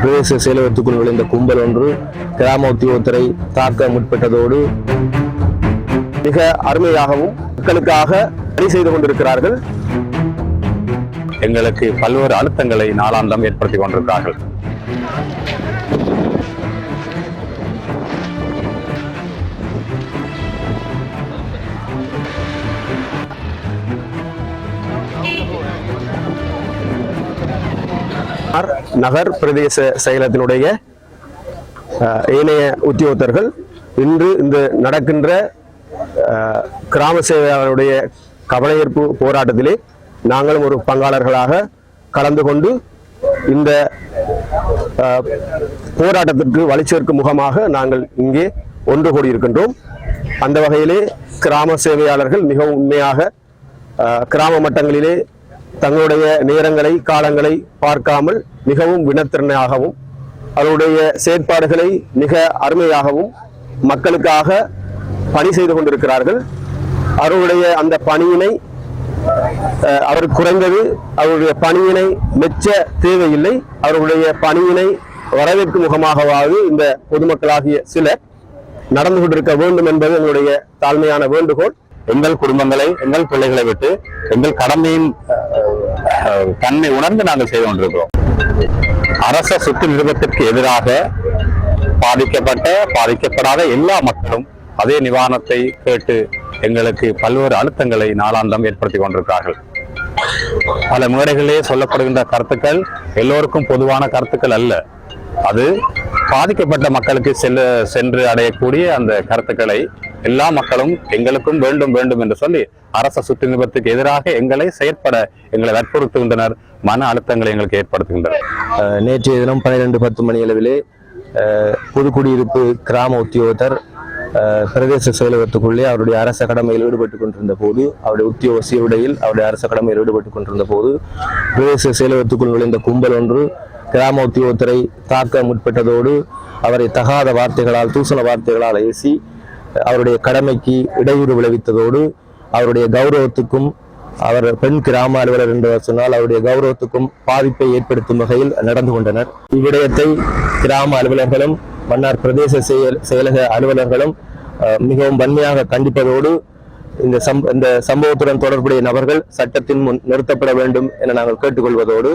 பிரதேச செயலகத்துக்குள் நுழைந்த கும்பல் ஒன்று கிராம உத்தியோகத்தரை தாக்க முற்பட்டதோடு மிக அருமையாகவும் மக்களுக்காக பணி செய்து கொண்டிருக்கிறார்கள். எங்களுக்கு பல்வேறு அழுத்தங்களை நாளாந்தம் ஏற்படுத்தி கொண்டிருக்கிறார்கள். ஆர் நகர் பிரதேச செயலகத்தினுடைய ஏனைய உத்தியோகத்தர்கள் இன்று இந்த நடக்கின்ற கிராம சேவையாளருடைய கவனஈர்ப்பு போராட்டத்திலே நாங்களும் ஒரு பங்காளர்களாக கலந்து கொண்டு இந்த போராட்டத்திற்கு வலிச்சேர்க்கும் முகமாக நாங்கள் இங்கே ஒன்று கூடியிருக்கின்றோம். அந்த வகையிலே கிராம சேவையாளர்கள் மிகவும் உண்மையாக கிராம மட்டங்களிலே தங்களுடைய நேரங்களை காலங்களை பார்க்காமல் மிகவும் வினத்திறனாகவும் அவருடைய செயற்பாடுகளை மிக அருமையாகவும் மக்களுக்காக பணி செய்து கொண்டிருக்கிறார்கள். அவருடைய அந்த பணியினை அவர் குறைந்தது அவருடைய பணியினை மெச்ச தேவையில்லை. அவருடைய பணியினை வரவேற்கும் முகமாகவாவது இந்த பொதுமக்களாகிய சிலர் நடந்து கொண்டிருக்க வேண்டும் என்பது எங்களுடைய தாழ்மையான வேண்டுகோள். எங்கள் குடும்பங்களை எங்கள் பிள்ளைகளை விட்டு எங்கள் கடமையின் தன்னை தன்மை உணர்ந்து நாங்கள் செய்து கொண்டிருக்கிறோம். அரச சொத்து நிறுவனத்திற்கு எதிராக பாதிக்கப்பட்ட பாதிக்கப்படாத எல்லா மக்களும் அதே நிவாரணத்தை கேட்டு எங்களுக்கு பல்வேறு அழுத்தங்களை நாளாந்தம் ஏற்படுத்தி கொண்டிருக்கிறார்கள். பல மேடைகளிலே சொல்லப்படுகின்ற கருத்துக்கள் எல்லோருக்கும் பொதுவான கருத்துக்கள் அல்ல. அது பாதிக்கப்பட்ட மக்களுக்கு செல்ல சென்று அடையக்கூடிய அந்த கருத்துக்களை எல்லா மக்களும் எங்களுக்கும் வேண்டும் வேண்டும் என்று சொல்லி அரச சுற்றுநிபத்துக்கு எதிராக எங்களை செயற்பட எங்களை வற்புறுத்துகின்றனர். மன அழுத்தங்களை எங்களுக்கு ஏற்படுத்துகின்றனர். நேற்றைய தினம் பன்னிரெண்டு பத்து மணி அளவிலே புதுக்குடியிருப்பு கிராம உத்தியோகத்தர் பிரதேச செயலகத்துக்குள்ளே அவருடைய அரச கடமையில் ஈடுபட்டு கொண்டிருந்த போது அவருடைய உத்தியோக சீருடையில் அவருடைய அரச கடமையில் ஈடுபட்டு கொண்டிருந்த போது பிரதேச செயலகத்துக்குள் நுழைந்த கும்பல் ஒன்று கிராம உத்தியோகத்தரை தாக்க முற்பட்டதோடு அவரை தகாத வார்த்தைகளால் தூசண வார்த்தைகளால் ஏசி அவருடைய கடமைக்கு இடையூறு விளைவித்ததோடு அவருடைய கௌரவத்துக்கும் அவர் பெண் கிராம அலுவலர் என்று சொன்னால் அவருடைய கௌரவத்துக்கும் பாதிப்பை ஏற்படுத்தும் வகையில் நடந்து கொண்டனர். இவ்விடயத்தை கிராம அலுவலர்களும் மன்னார் பிரதேச செயல் செயலக அலுவலர்களும் மிகவும் வன்மையாக கண்டிப்பதோடு இந்த சம் இந்த சம்பவத்துடன் தொடர்புடைய நபர்கள் சட்டத்தின் முன் நிறுத்தப்பட வேண்டும் என நாங்கள் கேட்டுக்கொள்வதோடு